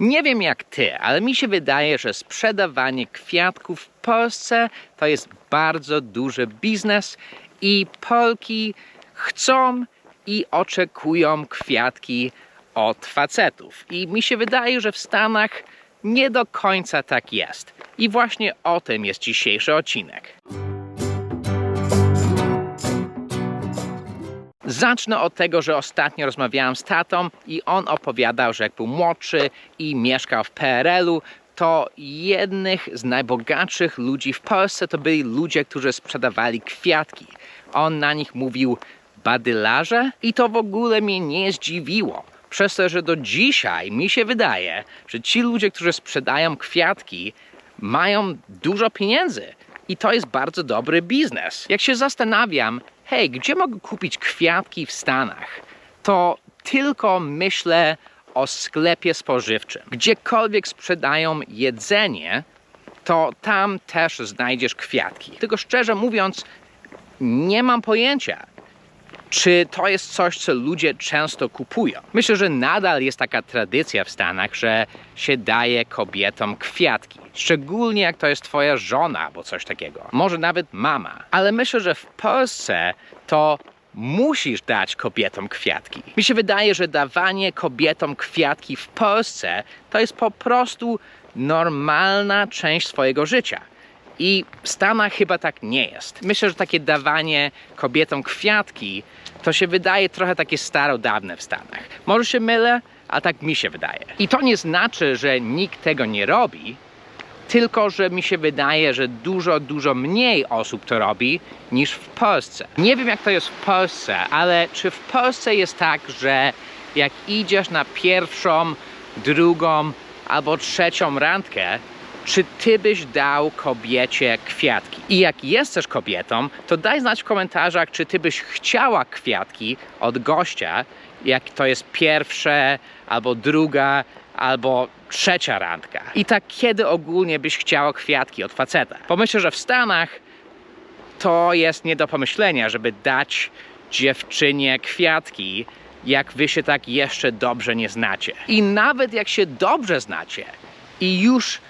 Nie wiem jak ty, ale mi się wydaje, że sprzedawanie kwiatków w Polsce to jest bardzo duży biznes i Polki chcą i oczekują kwiatki od facetów. I mi się wydaje, że w Stanach nie do końca tak jest. I właśnie o tym jest dzisiejszy odcinek. Zacznę od tego, że ostatnio rozmawiałem z tatą i on opowiadał, że jak był młodszy i mieszkał w PRL-u, to jednych z najbogatszych ludzi w Polsce to byli ludzie, którzy sprzedawali kwiatki. On na nich mówił badylarze i to w ogóle mnie nie zdziwiło. Przez to, że do dzisiaj mi się wydaje, że ci ludzie, którzy sprzedają kwiatki, mają dużo pieniędzy i to jest bardzo dobry biznes. Jak się zastanawiam, hej, gdzie mogę kupić kwiatki w Stanach, to tylko myślę o sklepie spożywczym. Gdziekolwiek sprzedają jedzenie, to tam też znajdziesz kwiatki. Tylko szczerze mówiąc, nie mam pojęcia, czy to jest coś, co ludzie często kupują. Myślę, że nadal jest taka tradycja w Stanach, że się daje kobietom kwiatki. Szczególnie jak to jest twoja żona albo coś takiego. Może nawet mama. Ale myślę, że w Polsce to musisz dać kobietom kwiatki. Mi się wydaje, że dawanie kobietom kwiatki w Polsce to jest po prostu normalna część swojego życia. I w Stanach chyba tak nie jest. Myślę, że takie dawanie kobietom kwiatki to się wydaje trochę takie starodawne w Stanach. Może się mylę, a tak mi się wydaje. I to nie znaczy, że nikt tego nie robi, tylko że mi się wydaje, że dużo, dużo mniej osób to robi niż w Polsce. Nie wiem, jak to jest w Polsce, ale czy w Polsce jest tak, że jak idziesz na pierwszą, drugą albo trzecią randkę, czy ty byś dał kobiecie kwiatki? I jak jesteś kobietą, to daj znać w komentarzach, czy ty byś chciała kwiatki od gościa, jak to jest pierwsze, albo druga, albo trzecia randka. I tak kiedy ogólnie byś chciała kwiatki od faceta? Pomyślę, że w Stanach to jest nie do pomyślenia, żeby dać dziewczynie kwiatki, jak wy się tak jeszcze dobrze nie znacie. I nawet jak się dobrze znacie i już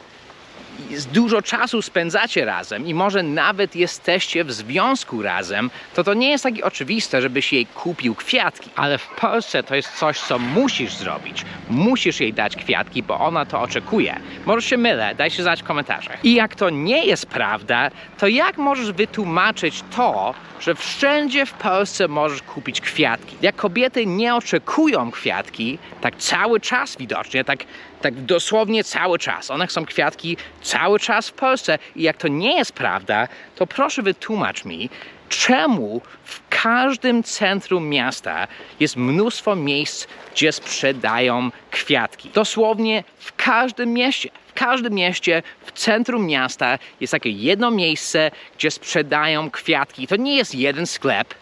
dużo czasu spędzacie razem i może nawet jesteście w związku razem, to to nie jest takie oczywiste, żebyś jej kupił kwiatki. Ale w Polsce to jest coś, co musisz zrobić. Musisz jej dać kwiatki, bo ona to oczekuje. Może się mylę, daj się znać w komentarzach. I jak to nie jest prawda, to jak możesz wytłumaczyć to, że wszędzie w Polsce możesz kupić kwiatki? Jak kobiety nie oczekują kwiatki, tak cały czas widocznie, tak, tak dosłownie cały czas. One chcą kwiatki cały czas w Polsce. I jak to nie jest prawda, to proszę wytłumacz mi, czemu w każdym centrum miasta jest mnóstwo miejsc, gdzie sprzedają kwiatki. Dosłownie w każdym mieście. W każdym mieście, w centrum miasta jest takie jedno miejsce, gdzie sprzedają kwiatki. To nie jest jeden sklep,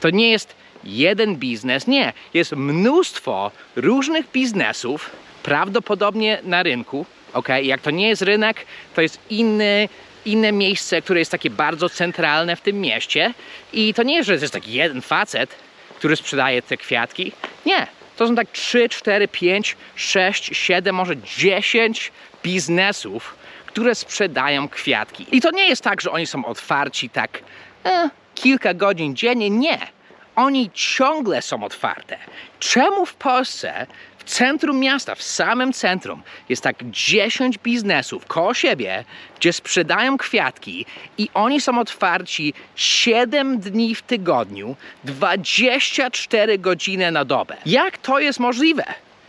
to nie jest jeden biznes, nie. Jest mnóstwo różnych biznesów, prawdopodobnie na rynku. ok? Jak to nie jest rynek, to jest inny, inne miejsce, które jest takie bardzo centralne w tym mieście. I to nie jest, że jest taki jeden facet, który sprzedaje te kwiatki. Nie. To są tak 3, 4, 5, 6, 7, może 10 biznesów, które sprzedają kwiatki. I to nie jest tak, że oni są otwarci tak e, kilka godzin dziennie. Nie. Oni ciągle są otwarte. Czemu w Polsce centrum miasta, w samym centrum, jest tak 10 biznesów koło siebie, gdzie sprzedają kwiatki i oni są otwarci 7 dni w tygodniu, 24 godziny na dobę. Jak to jest możliwe?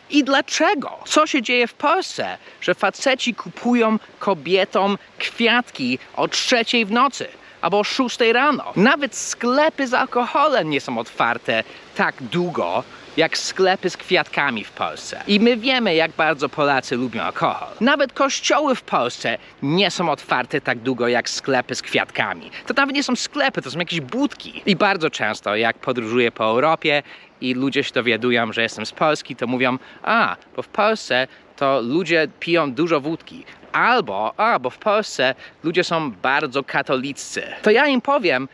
I dlaczego? Co się dzieje w Polsce, że faceci kupują kobietom kwiatki o trzeciej w nocy? Albo o 6 rano. Nawet sklepy z alkoholem nie są otwarte tak długo, jak sklepy z kwiatkami w Polsce. I my wiemy, jak bardzo Polacy lubią alkohol. Nawet kościoły w Polsce nie są otwarte tak długo, jak sklepy z kwiatkami. To nawet nie są sklepy, to są jakieś budki. I bardzo często, jak podróżuję po Europie i ludzie się dowiadują, że jestem z Polski, to mówią, a, bo w Polsce to ludzie piją dużo wódki. Albo, a, bo w Polsce ludzie są bardzo katoliccy. To ja im powiem,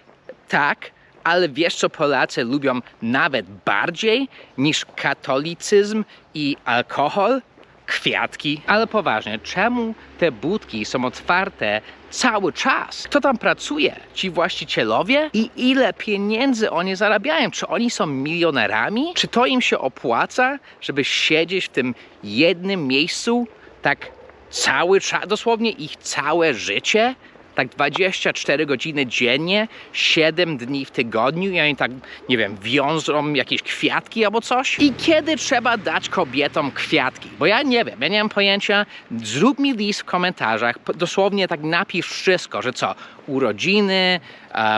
tak, ale wiesz co Polacy lubią nawet bardziej niż katolicyzm i alkohol? Kwiatki. Ale poważnie, czemu te budki są otwarte cały czas? Kto tam pracuje? Ci właścicielowie? I ile pieniędzy oni zarabiają? Czy oni są milionerami? Czy to im się opłaca, żeby siedzieć w tym jednym miejscu tak cały czas, dosłownie ich całe życie? Tak 24 godziny dziennie, 7 dni w tygodniu i oni tak, nie wiem, wiążą jakieś kwiatki albo coś? I kiedy trzeba dać kobietom kwiatki? Bo ja nie wiem, ja nie mam pojęcia. Zrób mi list w komentarzach, dosłownie tak napisz wszystko, że co, urodziny,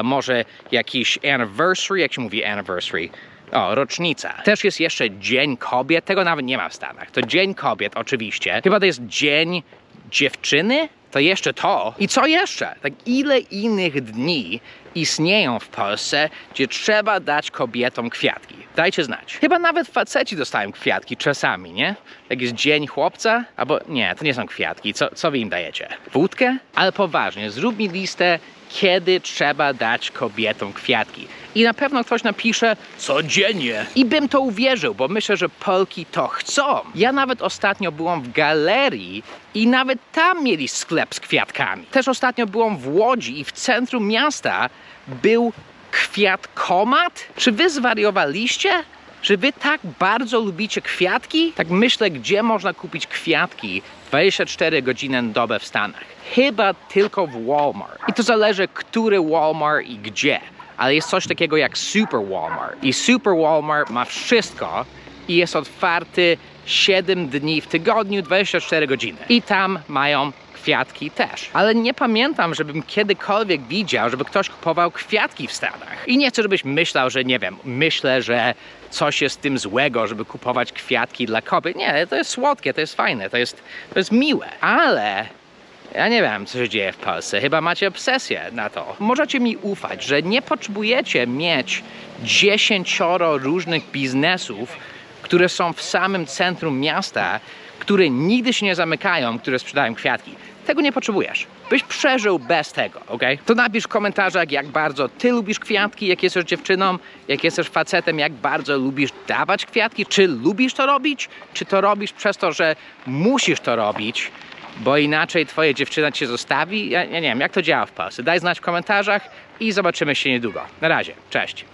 może jakiś anniversary, jak się mówi anniversary? O, rocznica. Też jest jeszcze Dzień Kobiet, tego nawet nie ma w Stanach. To Dzień Kobiet, oczywiście. Chyba to jest Dzień Dziewczyny? To jeszcze to. I co jeszcze? Tak ile innych dni istnieją w Polsce, gdzie trzeba dać kobietom kwiatki? Dajcie znać. Chyba nawet faceci dostają kwiatki czasami, nie? Jak jest Dzień Chłopca? Albo nie, to nie są kwiatki. Co, co wy im dajecie? Wódkę? Ale poważnie, zrób mi listę, kiedy trzeba dać kobietom kwiatki. I na pewno ktoś napisze codziennie. I bym to uwierzył, bo myślę, że Polki to chcą. Ja nawet ostatnio byłam w galerii i nawet tam mieli sklep z kwiatkami. Też ostatnio byłam w Łodzi i w centrum miasta był kwiatkomat. Czy wy zwariowaliście? Czy wy tak bardzo lubicie kwiatki? Tak myślę, gdzie można kupić kwiatki 24 godziny na dobę w Stanach. Chyba tylko w Walmart. I to zależy, który Walmart i gdzie. Ale jest coś takiego jak Super Walmart. I Super Walmart ma wszystko i jest otwarty 7 dni w tygodniu, 24 godziny. I tam mają kwiatki też. Ale nie pamiętam, żebym kiedykolwiek widział, żeby ktoś kupował kwiatki w Stanach. I nie chcę, żebyś myślał, że nie wiem, myślę, że coś jest z tym złego, żeby kupować kwiatki dla kobiet. Nie, to jest słodkie, to jest fajne, to jest, to jest miłe. Ale ja nie wiem, co się dzieje w Polsce. Chyba macie obsesję na to. Możecie mi ufać, że nie potrzebujecie mieć dziesięcioro różnych biznesów, które są w samym centrum miasta, które nigdy się nie zamykają, które sprzedają kwiatki. Tego nie potrzebujesz. Byś przeżył bez tego, ok? To napisz w komentarzach, jak bardzo ty lubisz kwiatki, jak jesteś dziewczyną, jak jesteś facetem, jak bardzo lubisz dawać kwiatki. Czy lubisz to robić? Czy to robisz przez to, że musisz to robić? bo inaczej twoja dziewczyna cię zostawi. Ja, ja nie wiem, jak to działa w Polsce. Daj znać w komentarzach i zobaczymy się niedługo. Na razie, cześć.